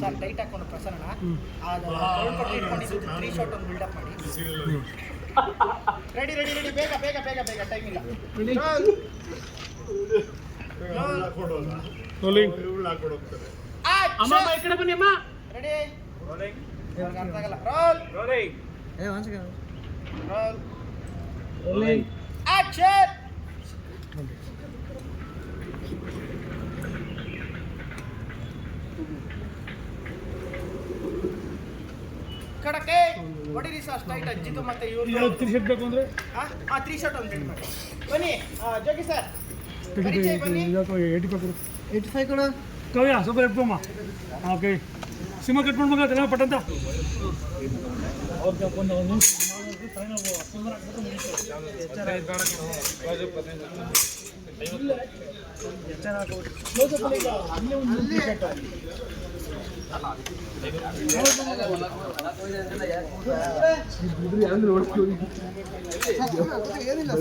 sir tight ಹಾಕೊಂಡು ಪ್ರಸನ್ನ ಅದು ತೊಳ್ಕೊಟ್ಟು ಇಟ್ಕೊಂಡಿದ್ದು three shot ಒಂದು ಬಿಲ್ಡಪ್ ಮಾಡಿ ರೆಡಿ ರೆಡಿ ರೆಡಿ ಬೇಗ ಬೇಗ ಬೇಗ ಬೇಗ ಟೈಮ್ ಇಲ್ಲ ರೋಲಿಂಗ್ ಅಮ್ಮ ಅಮ್ಮ, ಈ ಕಡೆ ಬನ್ನಿ ಅಮ್ಮ ರೆಡಿ ಅರ್ಥ ಆಗಲ್ಲ roll roll action ಕಡಕೆ ಹೊಡಿರಿ sir straight ಅಜ್ಜಿತು ಮತ್ತೆ ಇವ್ರು ತಿರ್ಸಿಟ್ ಬೇಕು ಅಂದ್ರೆ ಆ ತ್ರೀ ಶರ್ಟ್ ಒಂದು ರೆಡಿ ಮಾಡಿ ಬನ್ನಿ ಜೋಗಿ ಸರ್ ಏಯ್ಟಿ ಫೈವ್ ಕೊಡು ಏಯ್ಟಿ ಫೈವ್ ಕೊಡು ಕವ್ಯ ಸೂಪರ್ ಎಟ್ಕೊಮ್ಮ ಓಕೆ ಸಿಮ ಕಟ್ ಮಾಡ್ಬೇಕು ಅದೆಲ್ಲ ಪಟ್ಟಂತ ಏನಿಲ್ಲ